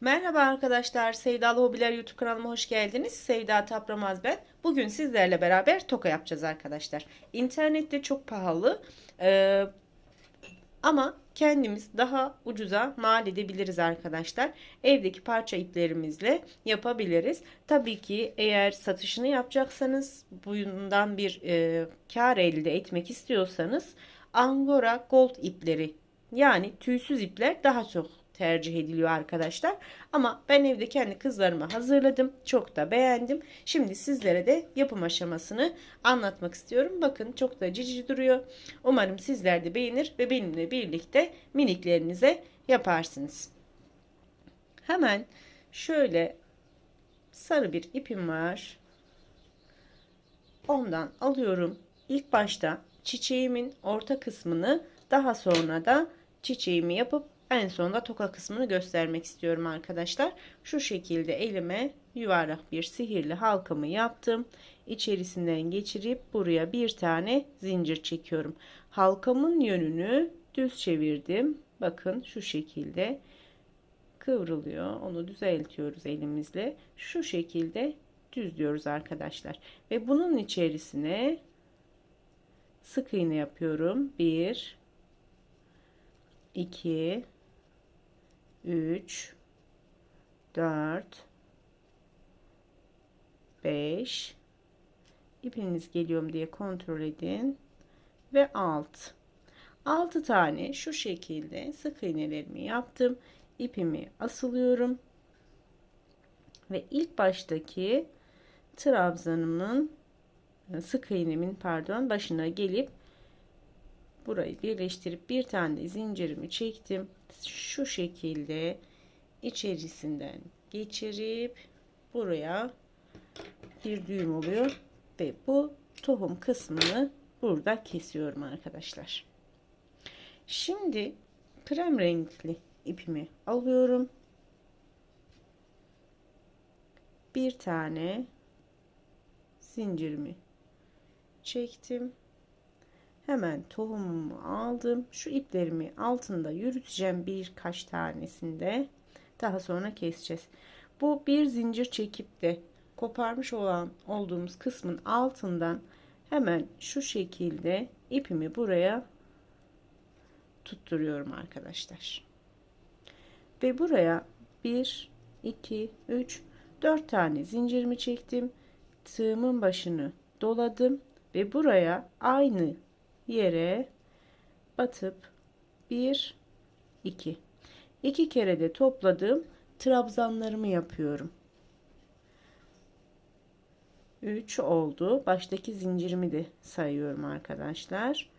Merhaba arkadaşlar, Sevdalı Hobiler YouTube kanalıma hoş geldiniz. Sevda Tapramaz ben. Bugün sizlerle beraber toka yapacağız arkadaşlar. İnternette çok pahalı ee, ama kendimiz daha ucuza mal edebiliriz arkadaşlar. Evdeki parça iplerimizle yapabiliriz. Tabii ki eğer satışını yapacaksanız bundan bir e, kar elde etmek istiyorsanız Angora Gold ipleri yani tüysüz ipler daha çok tercih ediliyor arkadaşlar. Ama ben evde kendi kızlarıma hazırladım. Çok da beğendim. Şimdi sizlere de yapım aşamasını anlatmak istiyorum. Bakın çok da cici duruyor. Umarım sizler de beğenir ve benimle birlikte miniklerinize yaparsınız. Hemen şöyle sarı bir ipim var. Ondan alıyorum. İlk başta çiçeğimin orta kısmını daha sonra da çiçeğimi yapıp en sonunda toka kısmını göstermek istiyorum arkadaşlar. Şu şekilde elime yuvarlak bir sihirli halkamı yaptım. İçerisinden geçirip buraya bir tane zincir çekiyorum. Halkamın yönünü düz çevirdim. Bakın şu şekilde kıvrılıyor. Onu düzeltiyoruz elimizle. Şu şekilde düzlüyoruz arkadaşlar. Ve bunun içerisine sık iğne yapıyorum. 1 2 3 4 5 ipiniz geliyor mu diye kontrol edin. Ve 6 6 tane şu şekilde sık iğnelerimi yaptım. İpimi asılıyorum. Ve ilk baştaki trabzanımın sık iğnemin pardon başına gelip burayı birleştirip bir tane zincirimi çektim şu şekilde içerisinden geçirip buraya bir düğüm oluyor ve bu tohum kısmını burada kesiyorum arkadaşlar. Şimdi krem renkli ipimi alıyorum. Bir tane zincirimi çektim. Hemen tohumumu aldım. Şu iplerimi altında yürüteceğim birkaç tanesinde. Daha sonra keseceğiz. Bu bir zincir çekip de koparmış olan olduğumuz kısmın altından hemen şu şekilde ipimi buraya tutturuyorum arkadaşlar. Ve buraya 1 2 3 4 tane zincirimi çektim. Tığımın başını doladım ve buraya aynı yere batıp 1 2 2 kere de topladığım trabzanlarımı yapıyorum. 3 oldu. Baştaki zincirimi de sayıyorum arkadaşlar.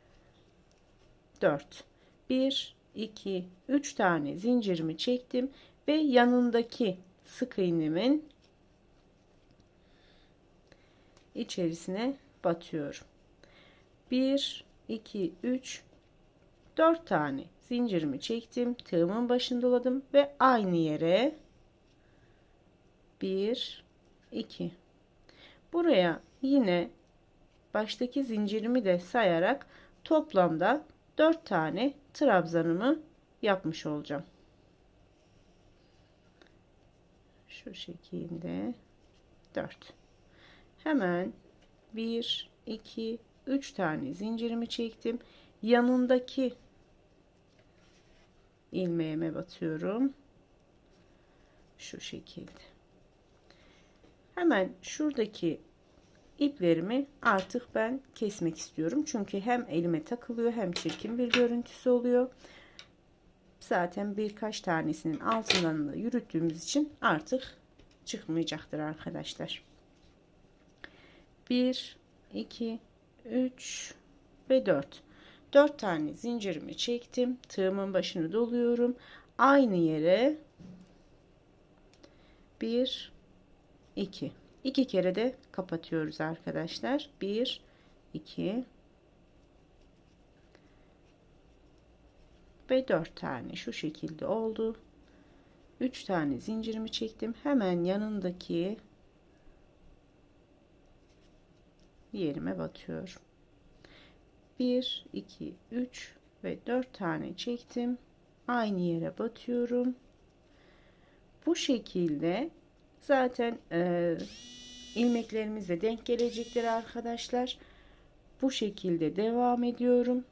4 1 2 3 tane zincirimi çektim ve yanındaki sık iğnemin içerisine batıyorum. 1 2 3 4 tane zincirimi çektim tığımın başını doladım ve aynı yere 1 2 buraya yine baştaki zincirimi de sayarak toplamda 4 tane trabzanımı yapmış olacağım. Şu şekilde 4 hemen 1 2 3 tane zincirimi çektim. Yanındaki ilmeğime batıyorum. Şu şekilde. Hemen şuradaki iplerimi artık ben kesmek istiyorum. Çünkü hem elime takılıyor hem çirkin bir görüntüsü oluyor. Zaten birkaç tanesinin altından da yürüttüğümüz için artık çıkmayacaktır arkadaşlar. 1 2 3 ve 4. 4 tane zincirimi çektim. Tığımın başını doluyorum. Aynı yere 1 2 2 kere de kapatıyoruz arkadaşlar. 1 2 ve 4 tane şu şekilde oldu. 3 tane zincirimi çektim. Hemen yanındaki yerime batıyorum. 1 2 3 ve 4 tane çektim aynı yere batıyorum Bu şekilde zaten e, ilmeklerimiz de denk gelecektir arkadaşlar. Bu şekilde devam ediyorum.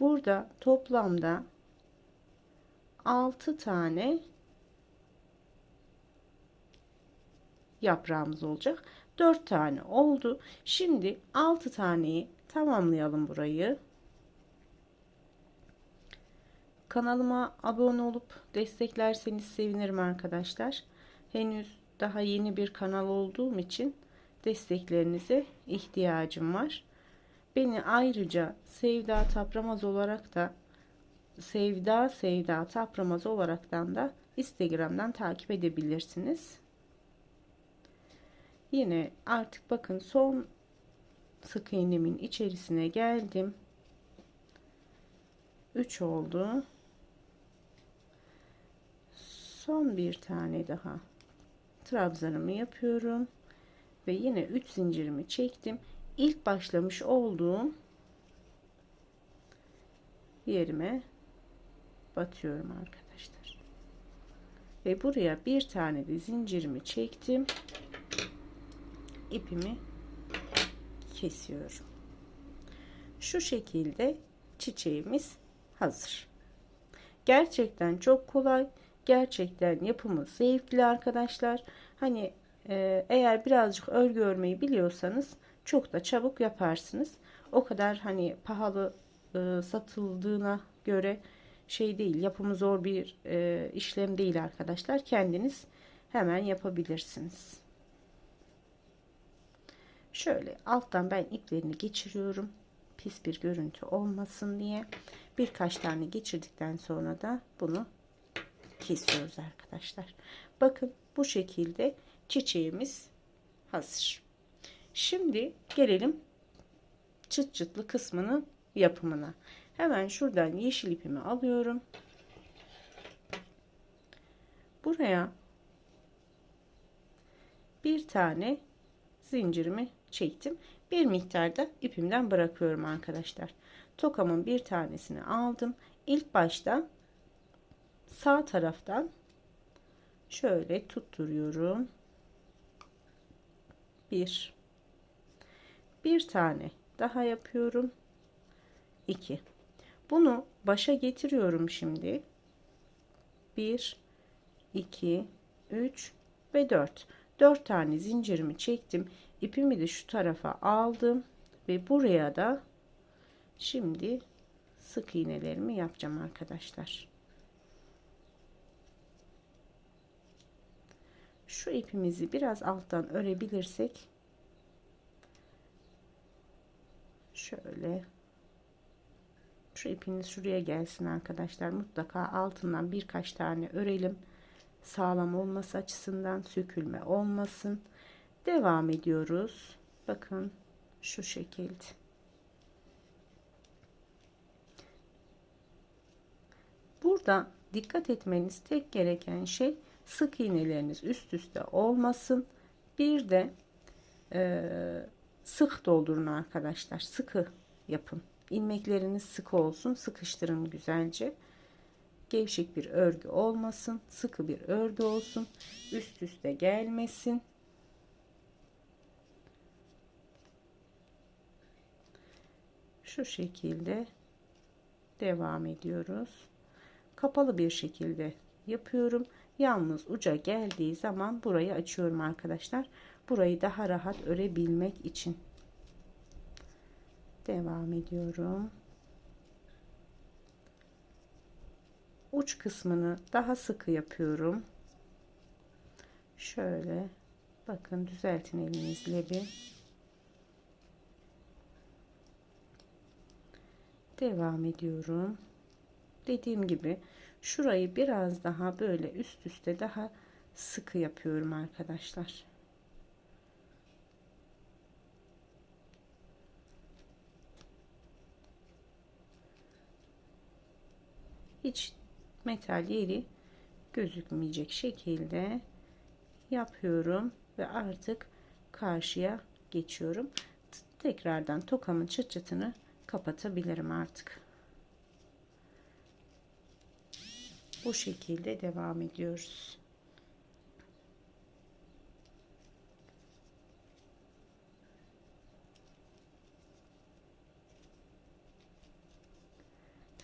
Burada toplamda 6 tane yaprağımız olacak. 4 tane oldu. Şimdi 6 taneyi tamamlayalım burayı. Kanalıma abone olup desteklerseniz sevinirim arkadaşlar. Henüz daha yeni bir kanal olduğum için desteklerinize ihtiyacım var. Beni ayrıca Sevda Tapramaz olarak da Sevda Sevda Tapramaz olaraktan da Instagram'dan takip edebilirsiniz. Yine artık bakın son sık iğnemin içerisine geldim. 3 oldu. Son bir tane daha trabzanımı yapıyorum ve yine 3 zincirimi çektim. İlk başlamış olduğum yerime batıyorum arkadaşlar. Ve buraya bir tane de zincirimi çektim. İpimi kesiyorum. Şu şekilde çiçeğimiz hazır. Gerçekten çok kolay. Gerçekten yapımı zevkli arkadaşlar. Hani e, eğer birazcık örgü örmeyi biliyorsanız çok da çabuk yaparsınız. O kadar hani pahalı e, satıldığına göre şey değil. Yapımı zor bir e, işlem değil arkadaşlar. Kendiniz hemen yapabilirsiniz. Şöyle alttan ben iplerini geçiriyorum. Pis bir görüntü olmasın diye. Birkaç tane geçirdikten sonra da bunu kesiyoruz arkadaşlar. Bakın bu şekilde çiçeğimiz hazır. Şimdi gelelim çıt çıtlı kısmının yapımına. Hemen şuradan yeşil ipimi alıyorum. Buraya bir tane zincirimi çektim. Bir miktarda ipimden bırakıyorum arkadaşlar. Tokamın bir tanesini aldım. İlk başta sağ taraftan şöyle tutturuyorum. Bir. Bir tane daha yapıyorum. 2. Bunu başa getiriyorum şimdi. 1 2 3 ve 4. 4 tane zincirimi çektim. İpimi de şu tarafa aldım ve buraya da şimdi sık iğnelerimi yapacağım arkadaşlar. Şu ipimizi biraz alttan örebilirsek şöyle şu ipiniz şuraya gelsin arkadaşlar. Mutlaka altından birkaç tane örelim. Sağlam olması açısından sökülme olmasın devam ediyoruz. Bakın şu şekilde. Burada dikkat etmeniz tek gereken şey sık iğneleriniz üst üste olmasın. Bir de e, sık doldurun arkadaşlar sıkı yapın. İlmekleriniz sıkı olsun sıkıştırın güzelce. Gevşek bir örgü olmasın sıkı bir örgü olsun. Üst üste gelmesin şu şekilde devam ediyoruz. Kapalı bir şekilde yapıyorum. Yalnız uca geldiği zaman burayı açıyorum arkadaşlar. Burayı daha rahat örebilmek için. Devam ediyorum. Uç kısmını daha sıkı yapıyorum. Şöyle bakın düzeltin elinizle bir devam ediyorum dediğim gibi şurayı biraz daha böyle üst üste daha sıkı yapıyorum arkadaşlar hiç metal yeri gözükmeyecek şekilde yapıyorum ve artık karşıya geçiyorum. Tekrardan tokamın çıt çıtını kapatabilirim artık. bu şekilde devam ediyoruz.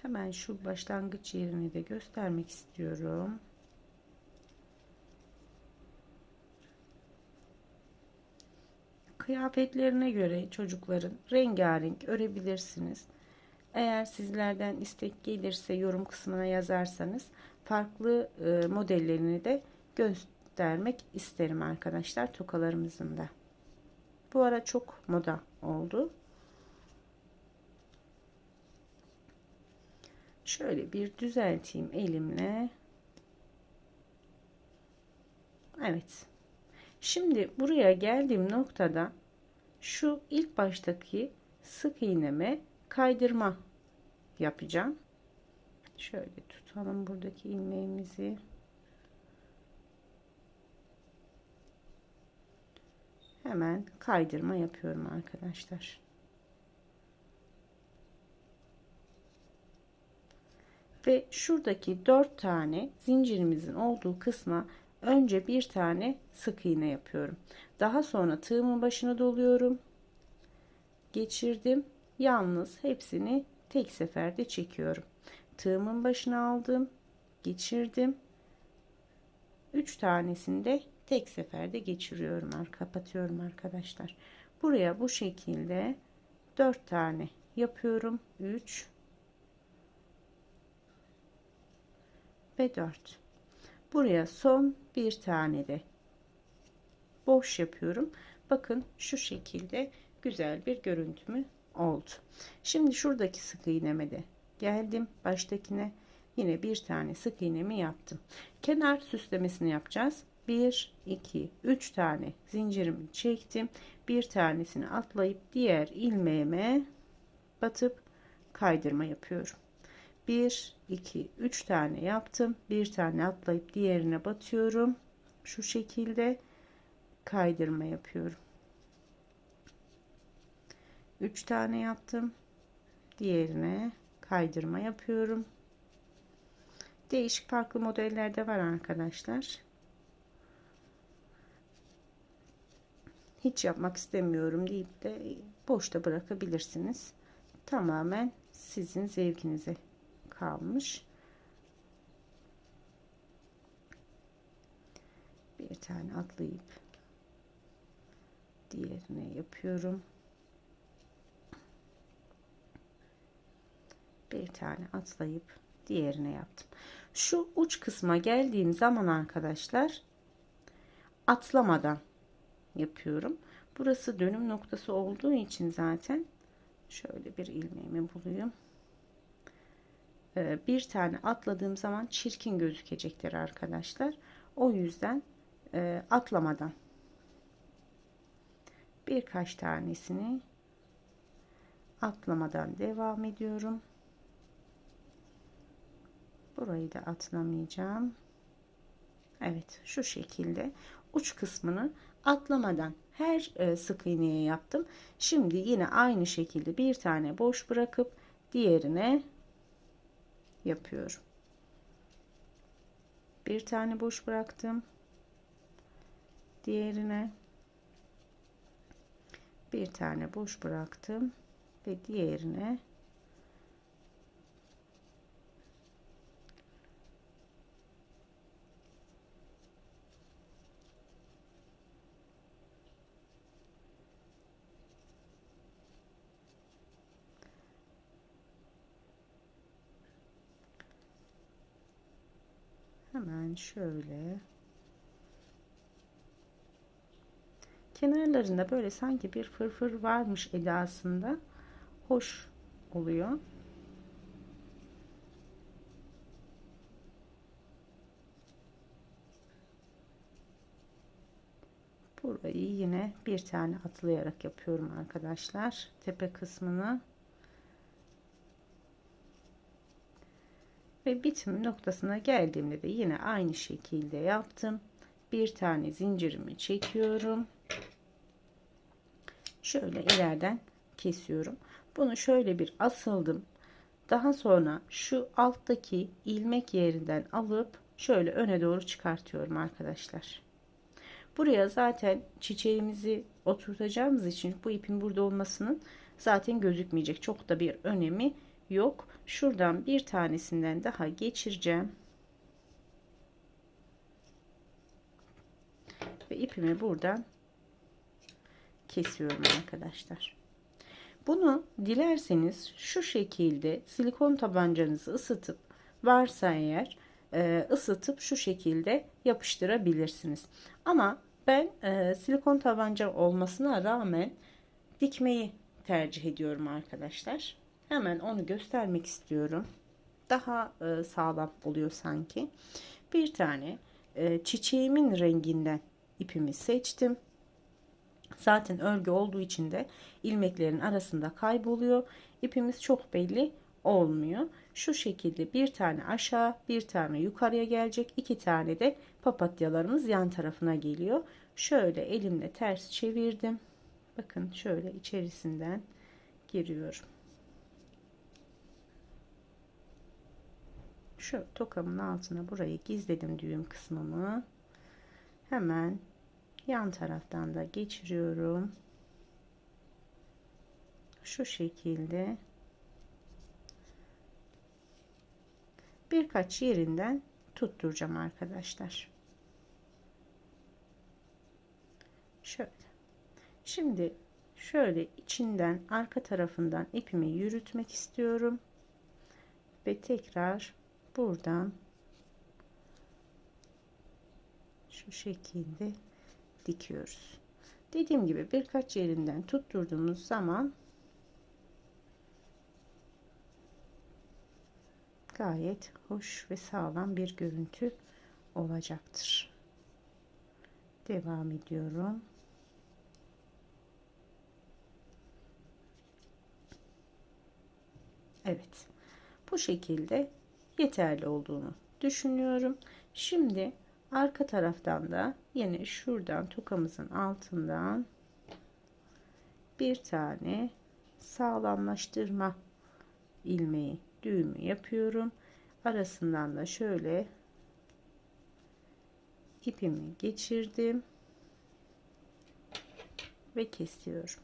Hemen şu başlangıç yerini de göstermek istiyorum. Kıyafetlerine göre çocukların rengarenk örebilirsiniz. Eğer sizlerden istek gelirse yorum kısmına yazarsanız farklı e, modellerini de göstermek isterim arkadaşlar tokalarımızın da. Bu ara çok moda oldu. Şöyle bir düzelteyim elimle. Evet. Şimdi buraya geldiğim noktada şu ilk baştaki sık iğneme kaydırma yapacağım. Şöyle tutalım buradaki ilmeğimizi. Hemen kaydırma yapıyorum arkadaşlar. Ve şuradaki dört tane zincirimizin olduğu kısma önce bir tane sık iğne yapıyorum. Daha sonra tığımın başına doluyorum. Geçirdim. Yalnız hepsini tek seferde çekiyorum. Tığımın başına aldım. Geçirdim. 3 tanesini de tek seferde geçiriyorum. Kapatıyorum arkadaşlar. Buraya bu şekilde 4 tane yapıyorum. 3 ve 4. Buraya son bir tane de boş yapıyorum. Bakın şu şekilde güzel bir görüntümü oldu. Şimdi şuradaki sık iğneme de geldim. Baştakine yine bir tane sık iğnemi yaptım. Kenar süslemesini yapacağız. 1 2 3 tane zincirimi çektim. Bir tanesini atlayıp diğer ilmeğime batıp kaydırma yapıyorum. 1 2 3 tane yaptım. Bir tane atlayıp diğerine batıyorum. Şu şekilde kaydırma yapıyorum. 3 tane yaptım. Diğerine kaydırma yapıyorum. Değişik farklı modellerde var arkadaşlar. Hiç yapmak istemiyorum deyip de boşta bırakabilirsiniz. Tamamen sizin zevkinize kalmış. Bir tane atlayıp diğerine yapıyorum. Bir tane atlayıp diğerine yaptım. Şu uç kısma geldiğim zaman arkadaşlar atlamadan yapıyorum. Burası dönüm noktası olduğu için zaten şöyle bir ilmeğimi bulayım. Ee, bir tane atladığım zaman çirkin gözükecektir arkadaşlar. O yüzden e, atlamadan birkaç tanesini atlamadan devam ediyorum. Burayı da atlamayacağım. Evet şu şekilde uç kısmını atlamadan her e, sık iğneye yaptım. Şimdi yine aynı şekilde bir tane boş bırakıp diğerine yapıyorum. Bir tane boş bıraktım. Diğerine bir tane boş bıraktım ve diğerine hemen şöyle kenarlarında böyle sanki bir fırfır varmış edasında hoş oluyor. Burayı yine bir tane atlayarak yapıyorum arkadaşlar. Tepe kısmını ve bitim noktasına geldiğimde de yine aynı şekilde yaptım. Bir tane zincirimi çekiyorum. Şöyle ileriden kesiyorum. Bunu şöyle bir asıldım. Daha sonra şu alttaki ilmek yerinden alıp şöyle öne doğru çıkartıyorum arkadaşlar. Buraya zaten çiçeğimizi oturtacağımız için bu ipin burada olmasının zaten gözükmeyecek. Çok da bir önemi yok. Şuradan bir tanesinden daha geçireceğim. Ve ipimi buradan kesiyorum arkadaşlar. Bunu dilerseniz şu şekilde silikon tabancanızı ısıtıp varsa eğer e, ısıtıp şu şekilde yapıştırabilirsiniz. Ama ben e, silikon tabanca olmasına rağmen dikmeyi tercih ediyorum arkadaşlar. Hemen onu göstermek istiyorum. Daha e, sağlam oluyor sanki. Bir tane e, çiçeğimin renginden ipimi seçtim. Zaten örgü olduğu için de ilmeklerin arasında kayboluyor. İpimiz çok belli olmuyor. Şu şekilde bir tane aşağı bir tane yukarıya gelecek. iki tane de papatyalarımız yan tarafına geliyor. Şöyle elimle ters çevirdim. Bakın şöyle içerisinden giriyorum. Şu tokamın altına burayı gizledim düğüm kısmımı. Hemen yan taraftan da geçiriyorum. Şu şekilde birkaç yerinden tutturacağım arkadaşlar. Şöyle. Şimdi şöyle içinden arka tarafından ipimi yürütmek istiyorum. Ve tekrar buradan şu şekilde dikiyoruz. Dediğim gibi birkaç yerinden tutturduğumuz zaman gayet hoş ve sağlam bir görüntü olacaktır. Devam ediyorum. Evet. Bu şekilde yeterli olduğunu düşünüyorum. Şimdi arka taraftan da yine şuradan tokamızın altından bir tane sağlamlaştırma ilmeği düğümü yapıyorum. Arasından da şöyle ipimi geçirdim ve kesiyorum.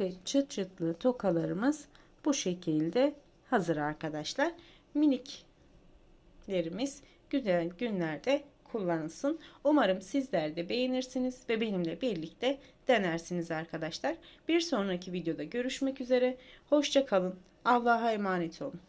Ve çıt çıtlı tokalarımız bu şekilde hazır arkadaşlar. Miniklerimiz güzel günlerde kullanılsın. Umarım sizler de beğenirsiniz ve benimle birlikte denersiniz arkadaşlar. Bir sonraki videoda görüşmek üzere. Hoşça kalın. Allah'a emanet olun.